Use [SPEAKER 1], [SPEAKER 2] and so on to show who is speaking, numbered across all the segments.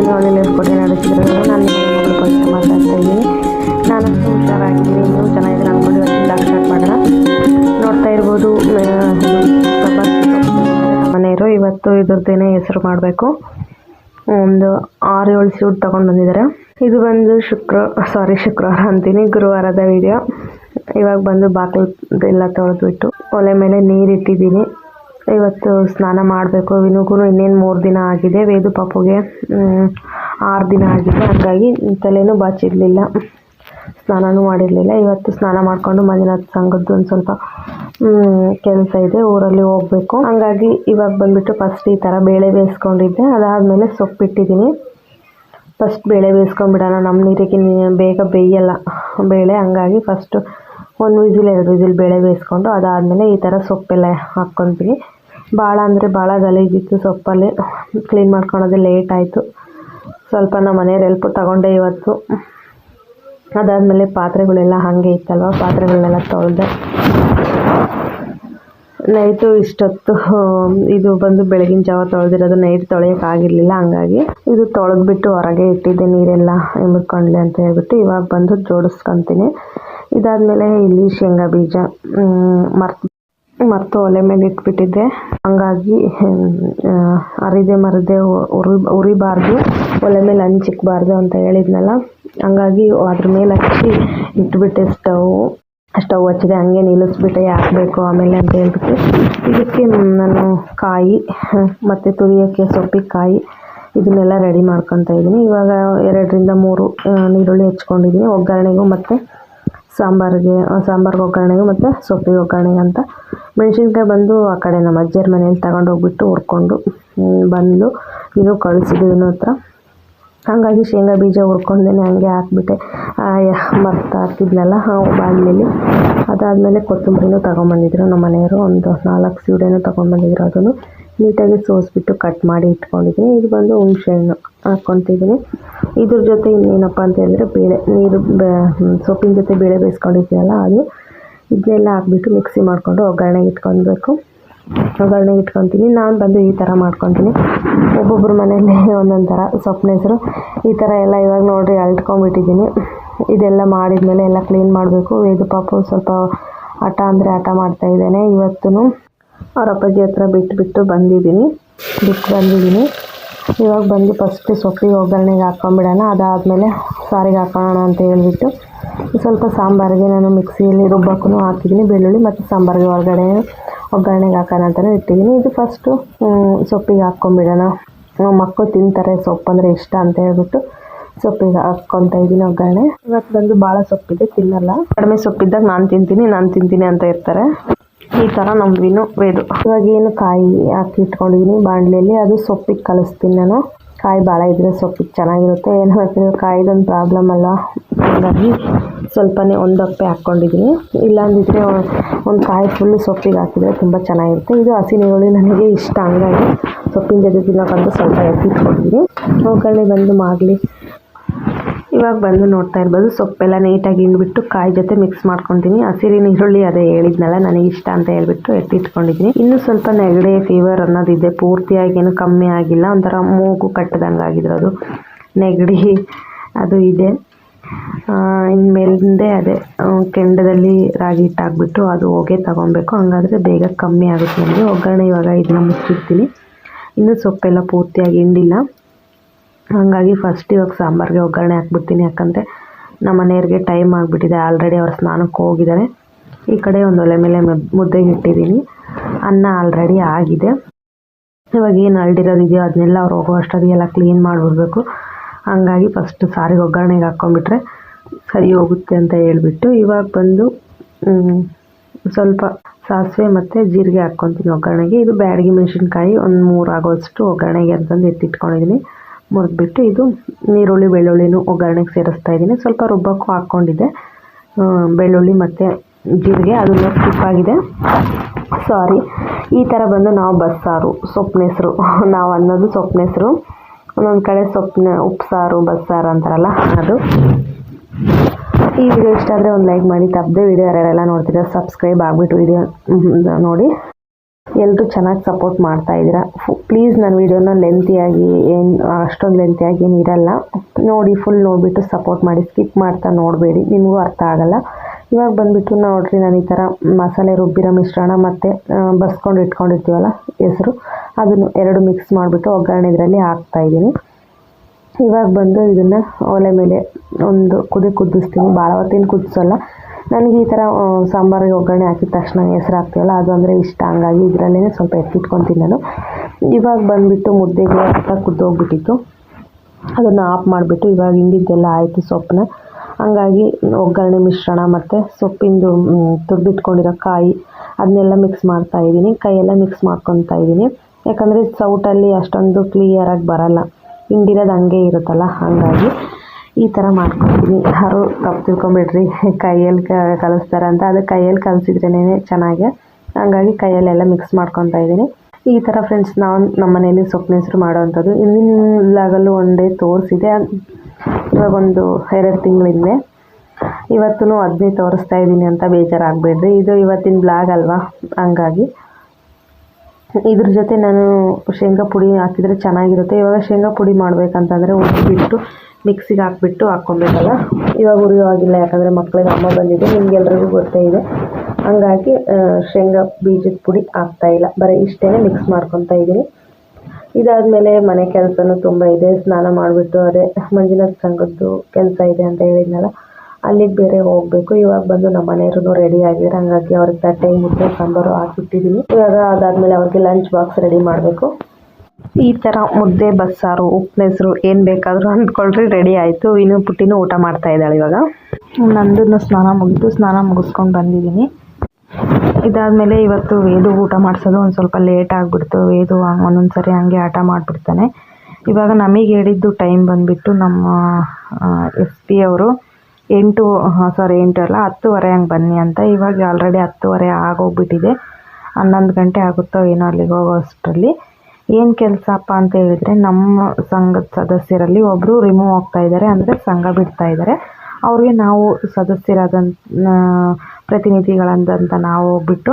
[SPEAKER 1] ವಿನೋ ನಿಲ್ಲಿಸ್ಕೊಟ್ಟು ನಡೆಸಿದ್ರು ನಾನು ನಿಮ್ಮ ಫಸ್ಟ್ ಮಾತಾಡ್ತಾ ಇದ್ದೀನಿ ನಾನು ಹುಷಾರಾಗಿದ್ದೀನಿ ನೀವು ಚೆನ್ನಾಗಿದೆ ಅಂದ್ಕೊಂಡು ಇವತ್ತಿನ ಬ್ಲಾಗ್ ಸ್ಟಾರ್ಟ್ ಮಾಡೋಣ ನೋಡ್ತಾ ಇರ್ಬೋದು ಮನೆಯವರು ಇವತ್ತು ಇದ್ರದ್ದೇನೆ ಹೆಸರು ಮಾಡಬೇಕು ಒಂದು ಆರು ಏಳು ಸೂಟ್ ತೊಗೊಂಡು ಬಂದಿದ್ದಾರೆ ಇದು ಬಂದು ಶುಕ್ರ ಸಾರಿ ಶುಕ್ರವಾರ ಅಂತೀನಿ ಗುರುವಾರದ ವಿಡಿಯೋ ಇವಾಗ ಬಂದು ಬಾಗಿಲು ಎಲ್ಲ ತೊಳೆದ್ಬಿಟ್ಟು ಒಲೆ ಮೇಲೆ ನೀರು ಇಟ್ಟಿದ್ದೀನಿ ಇವತ್ತು ಸ್ನಾನ ಮಾಡಬೇಕು. ವಿನುಗುನು ಇನ್ನೇನು ಮೂರು ದಿನ ಆಗಿದೆ. ವೇದು ಪಾಪುಗೆ ಆರು ದಿನ ಆಗಿದೆ. ಹಾಗಾಗಿ ತಲೆನೂ ಬಾಚಿರಲಿಲ್ಲ. ಸ್ನಾನನೂ ಮಾಡಿರಲಿಲ್ಲ. ಇವತ್ತು ಸ್ನಾನ ಮಾಡಿಕೊಂಡು ಮಂಜುನಾಥ ಸಂಘದ್ದು ಒಂದು ಸ್ವಲ್ಪ ಕೆಲಸ ಇದೆ. ಊರಲ್ಲಿ ಹೋಗಬೇಕು. ಹಂಗಾಗಿ ಇವಾಗ ಬಂದ್ಬಿಟ್ಟು ಫಸ್ಟ್ ಈ ಥರ ಬೇಳೆ ಬೇಯಿಸ್ಕೊಂಡಿದ್ದೆ. ಅದಾದಮೇಲೆ ಸೊಪ್ಪಿಟ್ಟಿದ್ದೀನಿ. ಫಸ್ಟ್ ಬೇಳೆ ಬೇಯಿಸ್ಕೊಂಡ್ಬಿಡೋಣ. ನಮ್ಮ ನೀರಿಗೆ ಬೇಗ ಬೇಯಲ್ಲ ಬೇಳೆ. ಹಂಗಾಗಿ ಫಸ್ಟು ಒಂದು ವಿಸಿಲ್, ಎರಡು ವಿಸಿಲ್ ಬೇಳೆ ಬೇಯಿಸ್ಕೊಂಡು ಅದಾದಮೇಲೆ ಈ ಥರ ಸೊಪ್ಪೆಲ್ಲ ಹಾಕ್ಕೊತೀವಿ ಭಾಳ ಅಂದರೆ ಭಾಳ ಗಲೀಜಿತ್ತು ಸೊಪ್ಪಲ್ಲಿ. ಕ್ಲೀನ್ ಮಾಡ್ಕೊಳೋದೇ ಲೇಟ್ ಆಯಿತು. ಸ್ವಲ್ಪ ನಮ್ಮ ಮನೆಯವ್ರು ಹೆಲ್ಪ್ ತಗೊಂಡೆ ಇವತ್ತು. ಅದಾದಮೇಲೆ ಪಾತ್ರೆಗಳೆಲ್ಲ ಹಾಗೆ ಇತ್ತಲ್ವ? ಪಾತ್ರೆಗಳನ್ನೆಲ್ಲ ತೊಳೆದೆ. ನೈಟು ಇಷ್ಟೊತ್ತು ಇದು ಬಂದು ಬೆಳಗಿನ ಜಾವ ತೊಳೆದಿರೋದು. ನೈಟ್ ತೊಳೆಯೋಕ್ಕಾಗಿರಲಿಲ್ಲ ಹಂಗಾಗಿ ಇದು ತೊಳೆದ್ಬಿಟ್ಟು ಹೊರಗೆ ಇಟ್ಟಿದ್ದೆ ನೀರೆಲ್ಲ ಇಮ್ಕೊಂಡ್ಲಿ ಅಂತ ಹೇಳ್ಬಿಟ್ಟು ಇವಾಗ ಬಂದು ಜೋಡಿಸ್ಕೊತೀನಿ. ಇದಾದಮೇಲೆ ಇಲ್ಲಿ ಶೇಂಗಾ ಬೀಜ ಮರ್ತು ಮತ್ತು ಒಲೆ ಮೇಲೆ ಇಟ್ಬಿಟ್ಟಿದ್ದೆ. ಹಂಗಾಗಿ ಅರಿದೆ ಮರದೆ ಉರಿ, ಉರಿಬಾರ್ದು, ಒಲೆ ಮೇಲೆ ಹಂಚಿಕ್ಬಾರ್ದು ಅಂತ ಹೇಳಿದ್ನಲ್ಲ. ಹಂಗಾಗಿ ಅದ್ರ ಮೇಲೆ ಹಚ್ಚಿ ಇಟ್ಬಿಟ್ಟೆ ಸ್ಟವ್ ಸ್ಟವ್ ಹಚ್ಚಿದೆ, ಹಂಗೆ ನಿಲ್ಲಿಸ್ಬಿಟ್ಟೆ ಹಾಕಬೇಕು ಆಮೇಲೆ ಅಂತ ಹೇಳ್ಬಿಟ್ಟು. ಇದಕ್ಕೆ ನಾನು ಕಾಯಿ, ಮತ್ತು ತುರಿಯೋಕ್ಕೆ ಸೊಪ್ಪಿಗೆ ಕಾಯಿ ಇದನ್ನೆಲ್ಲ ರೆಡಿ ಮಾಡ್ಕೊತಾ ಇದ್ದೀನಿ. ಇವಾಗ ಎರಡರಿಂದ ಮೂರು ನೀರುಳ್ಳಿ ಹೆಚ್ಕೊಂಡಿದ್ದೀನಿ. ಒಗ್ಗರಣೆಗೂ ಮತ್ತು ಸಾಂಬಾರಿಗೆ ಸಾಂಬಾರ್ಗೆ ಒಗ್ಗರಣೆಗೆ ಮತ್ತು ಸೊಪ್ಪಿಗೆ ಒಗ್ಗರಣೆಗೆ ಅಂತ ಮೆಣಸಿನ್ಕಾಯಿ ಬಂದು ಆ ಕಡೆ ನಮ್ಮ ಅಜ್ಜಿಯರ ಮನೇಲಿ ತಗೊಂಡು ಹೋಗ್ಬಿಟ್ಟು ಹುರ್ಕೊಂಡು ಬಂದು ಇನ್ನೂ ಕಳಿಸಿದ್ವಿ ಇನ್ನೂ ಹತ್ರ. ಹಾಗಾಗಿ ಶೇಂಗಾ ಬೀಜ ಹುರ್ಕೊಂಡೇನೆ ಹಂಗೆ ಹಾಕ್ಬಿಟ್ಟೆ. ಮರ್ತ ಹಾಕಿದ್ನಲ್ಲ ಬಾಣಲೆಯಲ್ಲಿ ಅದಾದಮೇಲೆ ಕೊತ್ತಂಬರಿನೂ ತೊಗೊಂಬಂದಿದ್ರು ನಮ್ಮ ಮನೆಯವರು. ಒಂದು ನಾಲ್ಕು ಸೀಡೆನೂ ತೊಗೊಂಬಂದಿದ್ರು ಅದನ್ನು. ನೀಟಾಗಿ ಸೋಸ್ಬಿಟ್ಟು ಕಟ್ ಮಾಡಿ ಇಟ್ಕೊಂಡಿದ್ದೀನಿ. ಇದು ಬಂದು ಹುಣಸೆ ಹಣ್ಣು ಹಾಕ್ಕೊತಿದ್ದೀನಿ. ಇದ್ರ ಜೊತೆ ಇನ್ನೇನಪ್ಪ ಅಂತ ಹೇಳಿದ್ರೆ ಬೇಳೆ, ನೀರು ಸೊಪ್ಪಿನ ಜೊತೆ ಬೇಳೆ ಬೇಯಿಸ್ಕೊಂಡಿದ್ದೀನಲ್ಲ ಅದು, ಇದನ್ನೆಲ್ಲ ಹಾಕ್ಬಿಟ್ಟು ಮಿಕ್ಸಿ ಮಾಡಿಕೊಂಡು ಒಗ್ಗರಣೆಗೆ ಇಟ್ಕೊಬೇಕು ಒಗ್ಗರಣೆಗೆ ಇಟ್ಕೊತೀನಿ ನಾನು ಬಂದು ಈ ಥರ ಮಾಡ್ಕೊತೀನಿ ಒಬ್ಬೊಬ್ಬರು ಮನೆಯಲ್ಲಿ ಒಂದೊಂದು ಥರ ಸೊಪ್ಪಿನ ಹೆಸರು. ಈ ಥರ ಎಲ್ಲ ಇವಾಗ ನೋಡಿರಿ ಅಳ್ಟ್ಕೊಂಡ್ಬಿಟ್ಟಿದ್ದೀನಿ ಇದೆಲ್ಲ ಮಾಡಿದ ಮೇಲೆ ಎಲ್ಲ ಕ್ಲೀನ್ ಮಾಡಬೇಕು. ವೇದು ಪಾಪು ಸ್ವಲ್ಪ ಆಟ ಅಂದರೆ ಆಟ ಮಾಡ್ತಾ ಇವತ್ತು ಅವ್ರ ಅಪ್ಪಾಜಿ ಹತ್ರ ಬಿಟ್ಬಿಟ್ಟು ಬಂದಿದ್ದೀನಿ. ಬಿಟ್ಟು ಬಂದಿದ್ದೀನಿ. ಇವಾಗ ಬಂದು ಫಸ್ಟ್ ಸೊಪ್ಪಿಗೆ ಒಗ್ಗರಣೆಗೆ ಹಾಕ್ಕೊಂಬಿಡೋಣ. ಅದಾದಮೇಲೆ ಸಾರಿಗೆ ಹಾಕೋಣ ಅಂತ ಹೇಳಿಬಿಟ್ಟು ಸ್ವಲ್ಪ ಸಾಂಬಾರಿಗೆ ನಾನು ಮಿಕ್ಸಿಯಲ್ಲಿ ರುಬ್ಬಕ್ಕೂ ಹಾಕಿದ್ದೀನಿ. ಬೆಳ್ಳುಳ್ಳಿ ಮತ್ತು ಸಾಂಬಾರಿಗೆ ಹೊರಗಡೆ ಒಗ್ಗರಣೆಗೆ ಹಾಕೋಣ ಅಂತಲೇ ಇಟ್ಟಿದ್ದೀನಿ. ಇದು ಫಸ್ಟು ಸೊಪ್ಪಿಗೆ ಹಾಕ್ಕೊಂಬಿಡೋಣ. ಮಕ್ಕಳು ತಿಂತಾರೆ ಸೊಪ್ಪು ಅಂದರೆ ಇಷ್ಟ ಅಂತ ಹೇಳ್ಬಿಟ್ಟು ಸೊಪ್ಪಿಗೆ ಹಾಕ್ಕೊತಾ ಇದ್ದೀನಿ ಒಗ್ಗರಣೆ. ಇವತ್ತು ಬಂದು ಭಾಳ ಸೊಪ್ಪಿದೆ, ತಿನ್ನಲ್ಲ. ಕಡಿಮೆ ಸೊಪ್ಪಿದ್ದಾಗ ನಾನು ತಿಂತೀನಿ ನಾನು ತಿಂತೀನಿ ಅಂತ ಇರ್ತಾರೆ. ಈ ಥರ ನಮ್ಮ ವಿನು ವೇದು. ಇವಾಗ ಏನು ಕಾಯಿ ಹಾಕಿ ಇಟ್ಕೊಂಡಿದ್ದೀನಿ ಬಾಣಲೆಯಲ್ಲಿ ಅದು ಸೊಪ್ಪಿಗೆ ಕಲಿಸ್ತೀನಿ ನಾನು. ಕಾಯಿ ಭಾಳ ಇದ್ದರೆ ಸೊಪ್ಪಿಗೆ ಚೆನ್ನಾಗಿರುತ್ತೆ. ಏನು ಹೇಳ್ತೀನಿ ಕಾಯಿದೊಂದು ಪ್ರಾಬ್ಲಮ್ ಅಲ್ಲ. ಹಾಗಾಗಿ ಸ್ವಲ್ಪನೇ ಒಂದು ಅಪ್ಪೆ ಹಾಕ್ಕೊಂಡಿದ್ದೀನಿ ಇಲ್ಲಾಂದಿದ್ರೆ ಒಂದು ಕಾಯಿ ಫುಲ್ಲು ಸೊಪ್ಪಿಗೆ ಹಾಕಿದರೆ ತುಂಬ ಚೆನ್ನಾಗಿರುತ್ತೆ. ಇದು ಹಸಿ ನೀರುಳ್ಳಿ ನನಗೆ ಇಷ್ಟ. ಹಂಗಾಗಿ ಸೊಪ್ಪಿನ ಜೊತೆ ತಿನ್ನೋಕ್ಕಂತ ಸ್ವಲ್ಪ ಎತ್ತಿಟ್ಕೊಂಡಿದ್ದೀನಿ ಅವುಗಳನ್ನೇ ಬಂದು ಮಾಡಲಿ ಇವಾಗ ಬಂದು ನೋಡ್ತಾ ಇರ್ಬೋದು. ಸೊಪ್ಪೆಲ್ಲ ನೀಟಾಗಿ ಹಿಂಡ್ಬಿಟ್ಟು ಕಾಯಿ ಜೊತೆ ಮಿಕ್ಸ್ ಮಾಡ್ಕೊತೀನಿ. ಹಸಿರಿನ ಈರುಳ್ಳಿ ಅದೇ ಹೇಳಿದ್ನಲ್ಲ, ನನಗೆ ಇಷ್ಟ ಅಂತ ಹೇಳ್ಬಿಟ್ಟು ಎತ್ತಿಟ್ಕೊಂಡಿದ್ದೀನಿ. ಇನ್ನು ಸ್ವಲ್ಪ ನೆಗಡಿ ಫೀವರ್ ಅನ್ನೋದಿದೆ. ಪೂರ್ತಿಯಾಗಿ ಏನು ಕಮ್ಮಿ ಆಗಿಲ್ಲ. ಒಂಥರ ಮೂಗು ಕಟ್ಟದಂಗೆ ಅದು. ನೆಗಡಿ ಅದು ಇದೆ. ಇನ್ನು ಮೇಲಿಂದೆ ಅದೇ ಕೆಂಡದಲ್ಲಿ ರಾಗಿ ಹಿಟ್ಟು ಹಾಕ್ಬಿಟ್ಟು ಅದು ಹೋಗೇ ತಗೊಬೇಕು ಹಂಗಾದರೆ ಬೇಗ ಕಮ್ಮಿ ಆಗುತ್ತೆ ನನಗೆ ಒಗ್ಗರಣೆ ಇವಾಗ ಇದನ್ನ ಮುಚ್ಚಿರ್ತೀನಿ ಇನ್ನೂ ಸೊಪ್ಪೆಲ್ಲ ಪೂರ್ತಿಯಾಗಿ ಹಿಂಡಿಲ್ಲ. ಹಾಗಾಗಿ ಫಸ್ಟ್ ಇವಾಗ ಸಾಂಬಾರಿಗೆ ಒಗ್ಗರಣೆ ಹಾಕ್ಬಿಡ್ತೀನಿ. ಯಾಕಂದರೆ ನಮ್ಮ ಮನೆಯವ್ರಿಗೆ ಟೈಮ್ ಆಗಿಬಿಟ್ಟಿದೆ. ಆಲ್ರೆಡಿ ಅವ್ರು ಸ್ನಾನಕ್ಕೆ ಹೋಗಿದ್ದಾರೆ. ಈ ಕಡೆ ಒಂದು ಒಲೆ ಮೇಲೆ ಮುದ್ದೆ ಇಟ್ಟಿದ್ದೀನಿ. ಅನ್ನ ಆಲ್ರೆಡಿ ಆಗಿದೆ. ಇವಾಗ ಏನು ಅಲ್ಡಿರೋದಿದೆಯೋ ಅದನ್ನೆಲ್ಲ ಅವ್ರು ಹೋಗೋ ಕ್ಲೀನ್ ಮಾಡಿಬಿಡ್ಬೇಕು. ಹಂಗಾಗಿ ಫಸ್ಟ್ ಸಾರಿಗೆ ಒಗ್ಗರಣೆಗೆ ಹಾಕ್ಕೊಂಬಿಟ್ರೆ ಸರಿ ಹೋಗುತ್ತೆ ಅಂತ ಹೇಳ್ಬಿಟ್ಟು ಇವಾಗ ಬಂದು ಸ್ವಲ್ಪ ಸಾಸಿವೆ ಮತ್ತು ಜೀರಿಗೆ ಹಾಕ್ಕೊತೀನಿ ಒಗ್ಗರಣೆಗೆ. ಇದು ಬ್ಯಾಡಗಿ ಮೆಣಸಿನ್ಕಾಯಿ. ಒಂದು ಮೂರು ಆಗೋಷ್ಟು ಒಗ್ಗರಣೆಗೆ ಅಂತಂದು ಎತ್ತಿಟ್ಕೊಂಡಿದ್ದೀನಿ. ಮುರಿದ್ಬಿಟ್ಟು ಇದು ನೀರುಳ್ಳಿ, ಬೆಳ್ಳುಳ್ಳಿನೂ ಒಗ್ಗರಣೆಗೆ ಸೇರಿಸ್ತಾ ಇದ್ದೀನಿ. ಸ್ವಲ್ಪ ರುಬ್ಬಕ್ಕೂ ಹಾಕ್ಕೊಂಡಿದ್ದೆ. ಬೆಳ್ಳುಳ್ಳಿ ಮತ್ತು ಜೀರಿಗೆ ಅದು ಸಿಪ್ಪಾಗಿದೆ ಸಾರಿ ಈ ಥರ ಬಂದು ನಾವು ಬಸ್ಸಾರು ಸೊಪ್ಪಿನ ಹೆಸರು ನಾವು ಅನ್ನೋದು ಸೊಪ್ಪಿನ ಹೆಸರು ಒಂದೊಂದು ಕಡೆ ಸೊಪ್ಪಿನ ಉಪ್ಸಾರು, ಬಸ್ಸಾರು ಅಂತಾರಲ್ಲ, ಅದು. ಈ ವಿಡಿಯೋ ಇಷ್ಟ ಆದರೆ ಒಂದು ಲೈಕ್ ಮಾಡಿ ತಪ್ಪದೆ ವಿಡಿಯೋ ಯಾರೆಲ್ಲ ನೋಡ್ತೀರಾ ಸಬ್ಸ್ಕ್ರೈಬ್ ಆಗಿಬಿಟ್ಟು ವಿಡಿಯೋ ನೋಡಿ. ಎಲ್ಲರೂ ಚೆನ್ನಾಗಿ ಸಪೋರ್ಟ್ ಮಾಡ್ತಾ ಇದ್ದೀರಾ? ಪ್ಲೀಸ್ ನನ್ನ ವೀಡಿಯೋನ ಲೆಂತಿಯಾಗಿ ಏನು, ಅಷ್ಟೊಂದು ಲೆಂತಿಯಾಗಿ ಏನು ಇರಲ್ಲ. ನೋಡಿ ಫುಲ್ ನೋಡಿಬಿಟ್ಟು ಸಪೋರ್ಟ್ ಮಾಡಿ ಸ್ಕಿಪ್ ಮಾಡ್ತಾ ನೋಡಬೇಡಿ. ನಿಮಗೂ ಅರ್ಥ ಆಗಲ್ಲ. ಇವಾಗ ಬಂದುಬಿಟ್ಟು ನೋಡ್ರಿ ನಾನು ಈ ಥರ ಮಸಾಲೆ ರುಬ್ಬಿರೋ ಮಿಶ್ರಣ ಮತ್ತು ಬಸ್ಕೊಂಡು ಇಟ್ಕೊಂಡಿರ್ತೀವಲ್ಲ ಹೆಸರು, ಅದನ್ನು ಎರಡು ಮಿಕ್ಸ್ ಮಾಡಿಬಿಟ್ಟು ಒಗ್ಗರಣೆ ಇದರಲ್ಲಿ ಹಾಕ್ತಾಯಿದ್ದೀನಿ ಇವಾಗ ಬಂದು ಇದನ್ನು ಒಲೆ ಮೇಲೆ ಒಂದು ಕುದಿ ಕುದಿಸ್ತೀನಿ. ಭಾಳ ಹೊತ್ತಿನ ಕುದಿಸೋಲ್ಲ. ನನಗೆ ಈ ಥರ ಸಾಂಬಾರಿಗೆ ಒಗ್ಗರಣೆ ಹಾಕಿದ ತಕ್ಷಣ ಹೆಸರು ಹಾಕ್ತೀವಲ್ಲ ಅದು ಅಂದರೆ ಇಷ್ಟ. ಹಂಗಾಗಿ ಇದರಲ್ಲೇ ಸ್ವಲ್ಪ ಎತ್ತಿಟ್ಕೊತೀನಿ ನಾನು. ಇವಾಗ ಬಂದುಬಿಟ್ಟು ಮುದ್ದೆಗೆ ಅರ್ಥ ಕುದ್ದೋಗ್ಬಿಟ್ಟಿತ್ತು ಅದನ್ನು ಆಫ್ ಮಾಡಿಬಿಟ್ಟು ಇವಾಗ ಹಿಂಡಿದ್ದೆಲ್ಲ ಆಯಿತು ಸೊಪ್ಪನ್ನ. ಹಂಗಾಗಿ ಒಗ್ಗರಣೆ ಮಿಶ್ರಣ ಮತ್ತು ಸೊಪ್ಪಿಂದು ತುರ್ದಿಟ್ಕೊಂಡಿರೋ ಕಾಯಿ ಅದನ್ನೆಲ್ಲ ಮಿಕ್ಸ್ ಮಾಡ್ತಾ ಇದ್ದೀನಿ. ಕೈಯೆಲ್ಲ ಮಿಕ್ಸ್ ಮಾಡ್ಕೊತಾ ಇದ್ದೀನಿ. ಯಾಕಂದರೆ ಸೌಟಲ್ಲಿ ಅಷ್ಟೊಂದು ಕ್ಲಿಯರಾಗಿ ಬರಲ್ಲ. ಹಿಂಡಿರೋದು ಹಂಗೆ ಇರುತ್ತಲ್ಲ, ಹಾಗಾಗಿ. ಈ ಥರ ಮಾಡ್ಕೊತೀನಿ ಯಾರು ತಪ್ಪು ತಿಳ್ಕೊಂಬಿಡ್ರಿ. ಕೈಯಲ್ಲಿ ಕಲಿಸ್ತಾರೆ ಅಂತ. ಅದು ಕೈಯಲ್ಲಿ ಕಲಿಸಿದ್ರೇ ಚೆನ್ನಾಗಿ. ಹಂಗಾಗಿ ಕೈಯಲ್ಲೆಲ್ಲ ಮಿಕ್ಸ್ ಮಾಡ್ಕೊತಾ ಇದ್ದೀನಿ. ಈ ಥರ ಫ್ರೆಂಡ್ಸ್ ನಾವು ನಮ್ಮ ಮನೆಯಲ್ಲಿ ಸೊಪ್ಪಿನ ಹೆಸರು ಮಾಡೋವಂಥದ್ದು ಹಿಂದಿನ ಒನ್ ಡೇ ತೋರಿಸಿದೆ. ಇವಾಗ ಒಂದು ಎರಡು ತಿಂಗಳಿಂದೆ ಇವತ್ತೂ ಅದನ್ನೇ ತೋರಿಸ್ತಾ ಇದ್ದೀನಿ ಅಂತ ಬೇಜಾರಾಗಬೇಡ್ರಿ. ಇದು ಇವತ್ತಿನ ಬ್ಲಾಗ್ ಅಲ್ವಾ? ಹಂಗಾಗಿ ಇದ್ರ ಜೊತೆ ನಾನು ಶೇಂಗಾ ಪುಡಿ ಹಾಕಿದರೆ ಚೆನ್ನಾಗಿರುತ್ತೆ. ಇವಾಗ ಶೇಂಗಾ ಪುಡಿ ಮಾಡಬೇಕಂತಂದರೆ ಉರಿದ್ಬಿಟ್ಟು ಮಿಕ್ಸಿಗೆ ಹಾಕ್ಬಿಟ್ಟು ಹಾಕ್ಕೊಬೇಕಲ್ಲ. ಇವಾಗ ಉರಿಯೋವಾಗಿಲ್ಲ ಯಾಕಂದರೆ ಮಕ್ಕಳಿಗೆ ಅಮ್ಮ ಬಂದಿದೆ ನಿಮಗೆಲ್ಲರಿಗೂ ಗೊತ್ತೇ ಇದೆ. ಹಂಗಾಗಿ ಶೇಂಗಾ ಬೀಜದ ಪುಡಿ ಹಾಕ್ತಾಯಿಲ್ಲ ಬರೀ ಇಷ್ಟೇ ಮಿಕ್ಸ್ ಮಾಡ್ಕೊತಾ ಇದ್ದೀನಿ ಇದಾದಮೇಲೆ ಮನೆ ಕೆಲಸನೂ ತುಂಬ ಇದೆ. ಸ್ನಾನ ಮಾಡಿಬಿಟ್ಟು ಅದೇ ಮಂಜುನಾಥ ಸಂಘದ್ದು ಕೆಲಸ ಇದೆ ಅಂತ ಹೇಳಿದ್ನಲ್ಲ. ಅಲ್ಲಿಗೆ ಬೇರೆ ಹೋಗಬೇಕು. ಇವಾಗ ಬಂದು ನಮ್ಮ ಮನೆಯವರು ರೆಡಿ ಆಗಿದ್ದಾರೆ. ಹಂಗಾಗಿ ಅವ್ರಿಗೆ ತಟ್ಟೆ ಮುದ್ದೆ ಸಾಂಬಾರು ಹಾಕಿಟ್ಟಿದ್ದೀನಿ ಇವಾಗ ಅದಾದಮೇಲೆ ಅವ್ರಿಗೆ ಲಂಚ್ ಬಾಕ್ಸ್ ರೆಡಿ ಮಾಡಬೇಕು. ಈ ಥರ ಮುದ್ದೆ, ಬಸ್ಸಾರು ಉಪ್ಪನೆಸರು ಏನು ಬೇಕಾದರೂ ಅಂದ್ಕೊಳ್ರಿ ರೆಡಿ ಆಯಿತು. ಇನ್ನು ಪುಟ್ಟಿನೂ ಊಟ ಮಾಡ್ತಾ ಇದ್ದಾಳೆ ಇವಾಗ. ನಂದನ್ನು ಸ್ನಾನ ಮುಗಿತು. ಸ್ನಾನ ಮುಗಿಸ್ಕೊಂಡು ಬಂದಿದ್ದೀನಿ. ಇದಾದಮೇಲೆ ಇವತ್ತು ವೇದು ಊಟ ಮಾಡಿಸೋದು ಒಂದು ಸ್ವಲ್ಪ ಲೇಟ್ ಆಗಿಬಿಡ್ತು. ವೇದು ಒಂದೊಂದು ಸರಿ ಹಂಗೆ ಆಟ ಮಾಡಿಬಿಡ್ತಾನೆ. ಇವಾಗ ನಮಗೆ ಹೇಳಿದ್ದು ಟೈಮ್ ಬಂದುಬಿಟ್ಟು ನಮ್ಮ ಎಸ್ ಪಿ ಅವರು ಎಂಟು ಸಾರಿ ಎಂಟು ಅಲ್ಲ, ಹತ್ತುವರೆ ಹಂಗೆ ಬನ್ನಿ ಅಂತ. ಇವಾಗ ಆಲ್ರೆಡಿ ಹತ್ತುವರೆ ಆಗೋಗ್ಬಿಟ್ಟಿದೆ. ಹನ್ನೊಂದು ಗಂಟೆ ಆಗುತ್ತೋ ಏನೋ ಅಲ್ಲಿಗೆ ಹೋಗೋ ಅಷ್ಟರಲ್ಲಿ. ಏನು ಕೆಲಸಪ್ಪ ಅಂತ ಹೇಳಿದರೆ, ನಮ್ಮ ಸಂಘದ ಸದಸ್ಯರಲ್ಲಿ ಒಬ್ಬರು ರಿಮೂವ್ ಆಗ್ತಾ ಇದ್ದಾರೆ. ಅಂದರೆ ಸಂಘ ಬಿಡ್ತಾ ಇದ್ದಾರೆ. ಅವ್ರಿಗೆ ನಾವು ಸದಸ್ಯರಾದಂಥ ಪ್ರತಿನಿಧಿಗಳಂದಂತ ನಾವು ಹೋಗ್ಬಿಟ್ಟು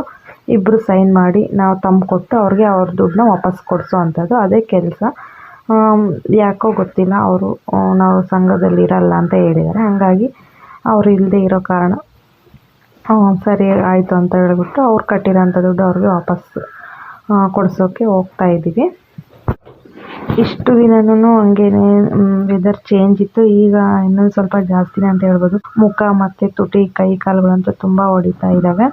[SPEAKER 1] ಇಬ್ಬರು ಸೈನ್ ಮಾಡಿ ನಾವು ತಮ್ಮ ಕೊಟ್ಟು ಅವ್ರಿಗೆ ಅವ್ರ ದುಡ್ಡನ್ನ ವಾಪಸ್ ಕೊಡಿಸೋ ಅಂಥದ್ದು ಅದೇ ಕೆಲಸ. ಯಾಕೋ ಗೊತ್ತಿಲ್ಲ. ಅವರು ನಾವು ಸಂಘದಲ್ಲಿ ಇರಲ್ಲ ಅಂತ ಹೇಳಿದ್ದಾರೆ. ಹಾಗಾಗಿ ಅವ್ರು ಇಲ್ಲದೆ ಇರೋ ಕಾರಣ. ಸರಿ ಆಯಿತು ಅಂತ ಹೇಳ್ಬಿಟ್ಟು ಅವ್ರು ಕಟ್ಟಿರೋಂಥ ದುಡ್ಡು ಅವ್ರಿಗೆ ವಾಪಸ್ ಕೊಡಿಸೋಕ್ಕೆ ಹೋಗ್ತಾ ಇದ್ದೀವಿ. ಇಷ್ಟು ದಿನನೂ ಹಂಗೇನೆ ವೆದರ್ ಚೇಂಜ್ ಇತ್ತು. ಈಗ ಇನ್ನೊಂದು ಸ್ವಲ್ಪ ಜಾಸ್ತಿನೇ ಅಂತ ಹೇಳ್ಬೋದು. ಮುಖ ಮತ್ತು ತುಟಿ, ಕೈ ಕಾಲುಗಳಂತೂ ತುಂಬ ಹೊಡಿತಾ ಇದ್ದಾವೆ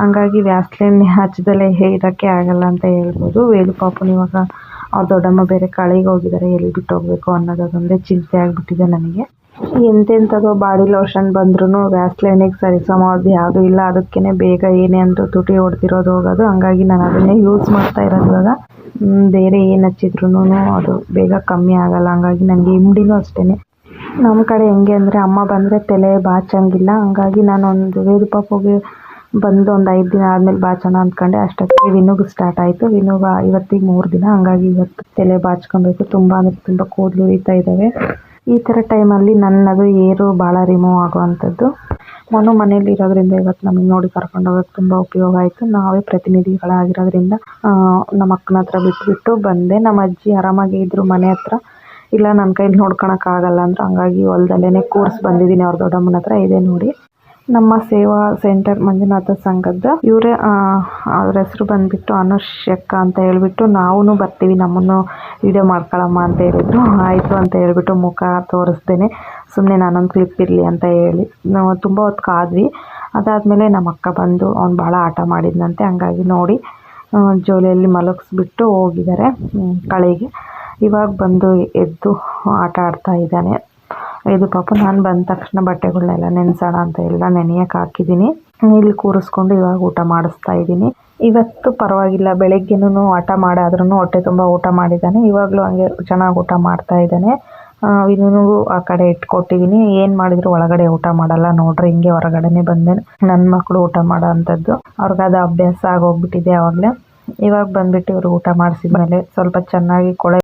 [SPEAKER 1] ಹಂಗಾಗಿ ವ್ಯಾಸ್ಲಿನ್ ಹಚ್ಚದಲ್ಲೇ ಇರೋಕ್ಕೆ ಆಗಲ್ಲ ಅಂತ ಹೇಳ್ಬೋದು. ವೇಲು ಪಾಪುನ ಇವಾಗ ಅವ್ರ ದೊಡ್ಡಮ್ಮ ಬೇರೆ ಕಳೆಗೆ ಹೋಗಿದ್ದಾರೆ ಎಲ್ಲಿ ಬಿಟ್ಟು ಹೋಗಬೇಕು ಅನ್ನೋದೊಂದೇ ಚಿಂತೆ ಆಗಿಬಿಟ್ಟಿದೆ ನನಗೆ. ಎಂತೆಂಥದ್ದು ಬಾಡಿ ಲೋಷನ್ ಬಂದ್ರೂ ವ್ಯಾಸ್ಲೈನಿಗೆ ಸರಿಸಮೋದು ಯಾವುದೂ ಇಲ್ಲ. ಅದಕ್ಕೇ ಬೇಗ ಏನೇ ಅಂದರೂ ತುಟಿ ಹೊಡೆದಿರೋದು ಹೋಗೋದು. ಹಂಗಾಗಿ ನಾನು ಅದನ್ನೇ ಯೂಸ್ ಮಾಡ್ತಾ ಇರೋದು ಇವಾಗ. ಬೇರೆ ಏನು ಹಚ್ಚಿದ್ರೂ ಅದು ಬೇಗ ಕಮ್ಮಿ ಆಗಲ್ಲ. ಹಂಗಾಗಿ ನನಗೆ ಇಮ್ಡಿನೂ ಅಷ್ಟೇ ನಮ್ಮ ಕಡೆ ಹೆಂಗೆ ಅಂದರೆ ಅಮ್ಮ ಬಂದರೆ ತಲೆ ಬಾಚಂಗಿಲ್ಲ. ಹಂಗಾಗಿ ನಾನು ಒಂದು ವೇದು ಪಾಪುಗೆ ಬಂದು ಒಂದು ಐದು ದಿನ ಆದಮೇಲೆ ಬಾಚೋಣ ಅಂದ್ಕೊಂಡೆ ಅಷ್ಟೊತ್ತಿಗೆ ವಿನುಗ್ ಸ್ಟಾರ್ಟ್ ಆಯಿತು. ವಿನುಗ ಇವತ್ತಿಗೆ ಮೂರು ದಿನ. ಹಂಗಾಗಿ ಇವತ್ತು ತಲೆ ಬಾಚ್ಕೊಬೇಕು. ತುಂಬ ಅಂದರೆ ತುಂಬ ಕೂದಲು ಉರಿತಾ ಇದ್ದಾವೆ ಈ ಥರ ಟೈಮಲ್ಲಿ ನನ್ನದು ಏರು ಭಾಳ ರಿಮೂವ್ ಆಗುವಂಥದ್ದು. ನಾನು ಮನೇಲಿ ಇರೋದ್ರಿಂದ ಇವತ್ತು ನಮಗೆ ನೋಡಿ ಕರ್ಕೊಂಡು ಹೋಗೋಕೆ ತುಂಬ ಉಪಯೋಗ ಆಯಿತು. ನಾವೇ ಪ್ರತಿನಿಧಿಗಳಾಗಿರೋದ್ರಿಂದ ನಮ್ಮ ಅಕ್ಕನ ಹತ್ರ ಬಿಟ್ಟು ಬಂದೆ. ನಮ್ಮ ಅಜ್ಜಿ ಆರಾಮಾಗಿ ಇದ್ರು ಮನೆ ಹತ್ರ. ಇಲ್ಲ ನನ್ನ ಕೈಲಿ ನೋಡ್ಕೊಳಕ್ಕಾಗಲ್ಲ ಅಂದ್ರೆ. ಹಂಗಾಗಿ ಹೊಲ್ದಲ್ಲೇ ಕೂರ್ಸಿ ಬಂದಿದ್ದೀನಿ. ಅವ್ರ ದೊಡ್ಡಮ್ಮನ ಹತ್ರ ಇದೆ ನೋಡಿ. ನಮ್ಮ ಸೇವಾ ಸೆಂಟರ್ ಮಂಜುನಾಥ ಸಂಘದ ಇವರೇ ಅವ್ರ ಹೆಸರು ಬಂದ್ಬಿಟ್ಟು ಅನುಷ್ಯಕ್ಕ ಅಂತ ಹೇಳ್ಬಿಟ್ಟು ನಾವು ಬರ್ತೀವಿ, ನಮ್ಮನ್ನು ವಿಡಿಯೋ ಮಾಡ್ಕೊಳ್ಳಮ್ಮ ಅಂತ ಹೇಳಿದ್ರು ಆಯಿತು ಅಂತ ಹೇಳ್ಬಿಟ್ಟು ಮುಖ ತೋರಿಸ್ದೇನೆ. ಸುಮ್ಮನೆ ನಾನೊಂದು ಕ್ಲಿಪ್ ಇರಲಿ ಅಂತ ಹೇಳಿ. ನಾವು ತುಂಬ ಹೊತ್ತು ಕಾದ್ವಿ ಅದಾದಮೇಲೆ ನಮ್ಮ ಅಕ್ಕ ಬಂದು ಅವ್ನು ಭಾಳ ಆಟ ಮಾಡಿದ್ನಂತೆ. ಹಂಗಾಗಿ ನೋಡಿ ಜೋಲಿಯಲ್ಲಿ ಮಲಗಿಸ್ಬಿಟ್ಟು ಹೋಗಿದ್ದಾರೆ ಕಳೆಗೆ. ಇವಾಗ ಬಂದು ಎದ್ದು ಆಟ ಆಡ್ತಾ ಇದ್ದಾನೆ. ಇದು ಪಾಪ ನಾನು ಬಂದ ತಕ್ಷಣ ಬಟ್ಟೆಗಳನ್ನೆಲ್ಲ ನೆನೆಸೋಣ ಅಂತ ಎಲ್ಲ ನೆನೆಯಕ್ಕೆ ಹಾಕಿದ್ದೀನಿ. ಇಲ್ಲಿ ಕೂರಿಸ್ಕೊಂಡು ಇವಾಗ ಊಟ ಮಾಡಿಸ್ತಾ ಇದ್ದೀನಿ. ಇವತ್ತು ಪರವಾಗಿಲ್ಲ ಬೆಳಗ್ಗೆನೂ ಆಟ ಮಾಡಾದ್ರೂ ಹೊಟ್ಟೆ ತುಂಬ ಊಟ ಮಾಡಿದ್ದಾನೆ. ಇವಾಗಲೂ ಹಂಗೆ ಚೆನ್ನಾಗಿ ಊಟ ಮಾಡ್ತಾ ಇದ್ದಾನೆ. ಇದನ್ನೂ ಆ ಕಡೆ ಇಟ್ಕೊಟ್ಟಿದ್ದೀನಿ. ಏನು ಮಾಡಿದ್ರು ಒಳಗಡೆ ಊಟ ಮಾಡಲ್ಲ, ನೋಡ್ರಿ ಹಿಂಗೆ ಹೊರಗಡೆನೆ ಬಂದೆ ನನ್ನ ಮಕ್ಕಳು ಊಟ ಮಾಡೋ ಅಂಥದ್ದು ಅವ್ರಿಗೆ ಅದು ಅಭ್ಯಾಸ ಆಗೋಗ್ಬಿಟ್ಟಿದೆ ಆವಾಗಲೇ ಇವಾಗ ಬಂದ್ಬಿಟ್ಟು ಇವರು ಊಟ ಮಾಡಿಸಿದ್ಮೇಲೆ ಸ್ವಲ್ಪ ಚೆನ್ನಾಗಿ ಕೊಳೆ